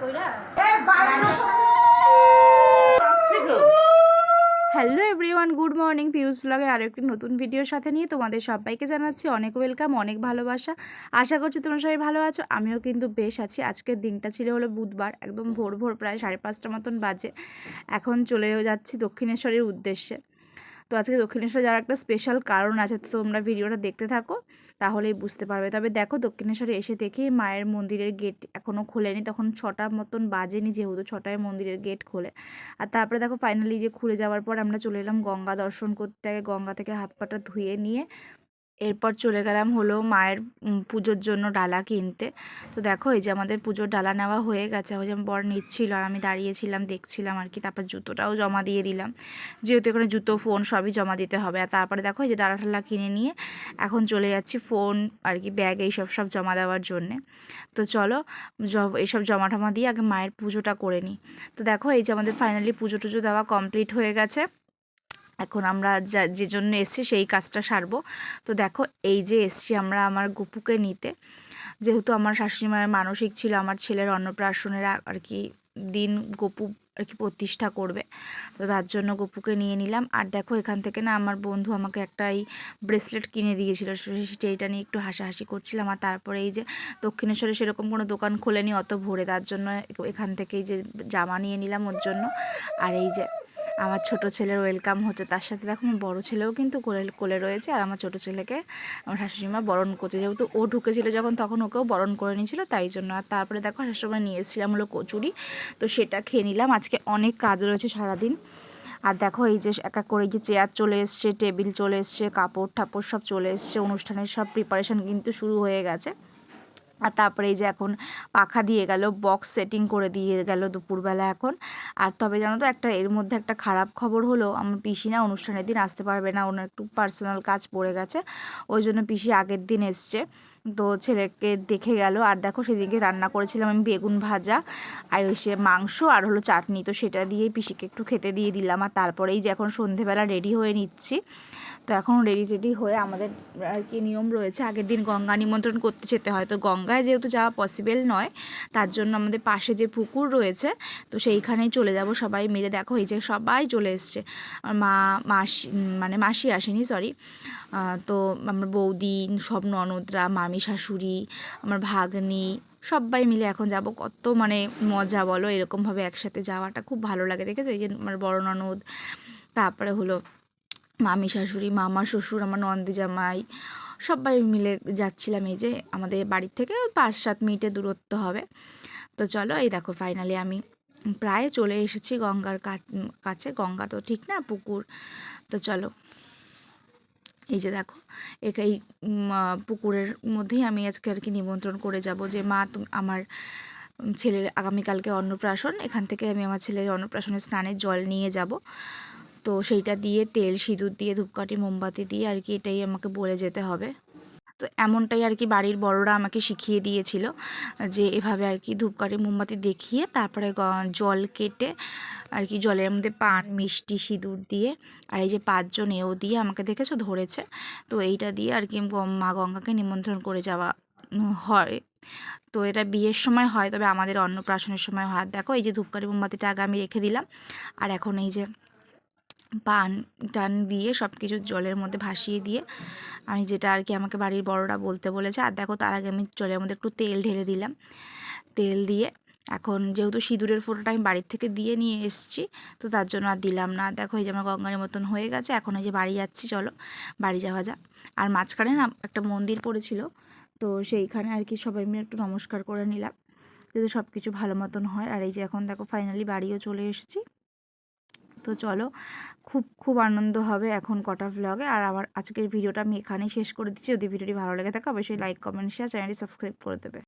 কইরা? Hello everyone good morning পিউস ব্লগের আরও একটি নতুন ভিডিওর সাথে নিয়ে তোমাদের সবাইকে জানাচ্ছি অনেক ওয়েলকাম অনেক ভালোবাসা। আশা করছি তোমরা সবাই ভালো আছো। আমিও কিন্তু বেশ আছি। আজকের দিনটা ছিল হলো বুধবার একদম ভোর ভোর প্রায় সাড়ে পাঁচটা মতন বাজে। এখন চলে যাচ্ছি দক্ষিণেশ্বরের উদ্দেশ্যে। তো আজকে দক্ষিণেশ্বর যাওয়ার একটা স্পেশাল কারণ আছে, তো তোমরা ভিডিওটা দেখতে থাকো, তাহলেই বুঝতে পারবে। তবে দেখো দক্ষিণেশ্বরে এসে দেখি মায়ের মন্দিরের গেট এখনও খোলেনি। তখন ছটা মতন বাজেনি যেহেতু ছটায় মন্দিরের গেট খোলে। আর তারপরে দেখো ফাইনালি যে খুলে যাওয়ার পর আমরা চলে এলাম গঙ্গা দর্শন করতে। গঙ্গা থেকে হাত পাটা ধুয়ে নিয়ে এরপর চলে গেলাম হলো মায়ের পুজোর জন্য ডালা কিনতে। তো দেখো, এই যে আমাদের পুজোর ডালা নেওয়া হয়ে গেছে। ওই যে বর নিচ্ছিল আর আমি দাঁড়িয়েছিলাম, দেখছিলাম আর কি। তারপর জুতোটাও জমা দিয়ে দিলাম। যেহেতু এখানে জুতো, ফোন সবই জমা দিতে হবে। আর তারপরে দেখো, এই যে ডালা টালা কিনে নিয়ে এখন চলে যাচ্ছি ফোন আর কি, ব্যাগ, এইসব সব জমা দেওয়ার জন্যে। তো চলো এইসব জমা টমা দিয়ে আগে মায়ের পুজোটা করে নিই। তো দেখো, এই যে আমাদের ফাইনালি পুজো টুজো দেওয়া কমপ্লিট হয়ে গেছে। এখন আমরা যা, যে জন্য এসছি সেই কাজটা সারবো। তো দেখো, এই যে এসছি আমরা আমার গুপুকে নিতে। যেহেতু আমার শাশুড়ি মায়ের মানসিক ছিল, আমার ছেলের অন্নপ্রাশনের আর কি দিন গপু আর কি প্রতিষ্ঠা করবে। তো তার জন্য গপুকে নিয়ে নিলাম। আর দেখো, এখান থেকে না আমার বন্ধু আমাকে একটা এই ব্রেসলেট কিনে দিয়েছিল। সেইটা নিয়ে একটু হাসাহাসি করছিলাম। আর তারপরে এই যে দক্ষিণেশ্বরে সেরকম কোনো দোকান খোলেনি, অত ভোরে। তার জন্য এখান থেকে এই যে জামা নিয়ে নিলাম ওর জন্য। আর এই যে আমার ছোট ছেলের ওয়েলকাম হচ্ছে। তার সাথে দেখো আমার বড় ছেলেও কিন্তু কোলে কোলে রয়েছে আর আমার ছোট ছেলেকে আমার শাশুড়িমা বরণ করছে যেহেতু ও ঢুকেছিল যখন তখন ওকেও বরণ করে নিয়েছিল, তাই জন্য। আর তারপরে দেখো শাশুড়ি নিয়ে এসেছিলাম হলো কচুরি, তো সেটা খেয়ে নিলাম। আজকে অনেক কাজ রয়েছে সারাদিন। আর দেখো এই যে এক এক করে যে চেয়ার চলে এসছে টেবিল চলে এসছে কাপড় ঠাপড় সব চলে এসছে, অনুষ্ঠানের সব প্রিপারেশন কিন্তু শুরু হয়ে গেছে। আর তারপরে এই যে এখন পাখা দিয়ে গেল বক্স সেটিং করে দিয়ে গেল দুপুরবেলা এখন। আর তবে জানো তো একটা, এর মধ্যে একটা খারাপ খবর হলো, আমার পিসি না অনুষ্ঠানের দিন আসতে পারবে না, ওনার একটু পার্সোনাল কাজ পড়ে গেছে, ওই জন্য পিসি আগের দিন এসছে। তো ছেলেকে দেখে গেল। আর দেখো সেদিনকে রান্না করেছিলাম আমি বেগুন ভাজা আর ওই সে মাংস আর হলো চাটনি। তো সেটা দিয়েই পিসিকে একটু খেতে দিয়ে দিলাম। আর তারপরেই যে এখন সন্ধেবেলা রেডি হয়ে নিচ্ছি। তো এখন রেডি টেডি হয়ে আমাদের আর কি নিয়ম রয়েছে। আগের দিন গঙ্গা নিমন্ত্রণ করতে যেতে হয়। তো গঙ্গায় যেহেতু যাওয়া পসিবল নয়, তার জন্য আমাদের পাশে যে পুকুর রয়েছে, তো সেইখানেই চলে যাব সবাই মিলে। দেখো এই যে সবাই চলে এসছে। আমার মা, মাসি মানে মাসি আসেনি সরি তো আমার বৌদি, সব ননদরা, মামি শাশুড়ি, আমার ভাগ্নি সবাই মিলে এখন যাব। কত মানে মজা বলো, এরকমভাবে একসাথে যাওয়াটা খুব ভালো লাগে। দেখেছ? এই যে আমার বড় ননদ, তারপরে হলো মামি শাশুড়ি, মামা শ্বশুর, আমার নন্দী জামাই সবাই মিলে যাচ্ছিলাম এই যে আমাদের বাড়ির থেকে পাঁচ সাত মিনিটের দূরত্ব হবে। তো চলো, এই দেখো ফাইনালি আমি প্রায় চলে এসেছি গঙ্গার কাছে। গঙ্গা তো ঠিক না, পুকুর। তো চলো। এই যে দেখো এই পুকুরের মধ্যেই আমি আজকে আর কি নিমন্ত্রণ করে যাব যে, মা আমার ছেলের আগামীকালকে অন্নপ্রাশন, এখান থেকে আমি আমার ছেলের অন্নপ্রাশনের স্নানে জল নিয়ে যাব। তো সেইটা দিয়ে তেল, সিঁদুর দিয়ে, ধূপকাঠি, মোমবাতি দিয়ে আর কি এটাই আমাকে বলে যেতে হবে। তো এমনটাই আর কি বাড়ির বড়রা আমাকে শিখিয়ে দিয়েছিল, যে এভাবে আর কি ধূপকাঠি, মোমবাতি দেখিয়ে তারপরে জল কেটে আর কি জলের মধ্যে পান, মিষ্টি, সিঁদুর দিয়ে আর এই যে পাঁচজন এও দিয়ে আমাকে দেখেছ ধরেছে, তো এইটা দিয়ে আর কি মা গঙ্গাকে নিমন্ত্রণ করে যাওয়া হয়। তো এটা বিয়ের সময় হয়, তবে আমাদের অন্নপ্রাশনের সময় হয়। দেখো এই যে ধূপকাঠি, মোমবাতিটা আগে আমি রেখে দিলাম, আর এখন এই যে পান টান দিয়ে সব কিছু জলের মধ্যে ভাসিয়ে দিয়ে আমি যেটা আর কি আমাকে বাড়ির বড়রা বলতে বলেছে, আর দেখো তার আগে আমি জলের মধ্যে একটু তেল ঢেলে দিলাম। তেল দিয়ে এখন যেহেতু সিঁদুরের ফোঁটাটা আমি বাড়ির থেকে দিয়ে নিয়ে এসেছি, তো তার জন্য আর দিলাম না। দেখো এই যে আমার গঙ্গার মতন হয়ে গেছে, এখন এই যে বাড়ি যাচ্ছি, চলো বাড়ি যাওয়া যাক। আর মাঝখানে না একটা মন্দির পড়েছিল, তো সেইখানে আর কি সবাই মিলে একটু নমস্কার করে নিলাম, যাতে সব কিছু ভালো মতন হয়। আর এই যে এখন দেখো ফাইনালি বাড়িও চলে এসেছি। তো চলো, খুব খুব আনন্দ হবে এখন কটা ব্লগে আর আমার আজকের ভিডিওটা আমি এখানেই শেষ করে দিচ্ছি। যদি ভিডিওটি ভালো লেগে থাকে, অবশ্যই লাইক কমেন্ট শেয়ার চ্যানেলটি সাবস্ক্রাইব করে দেবে।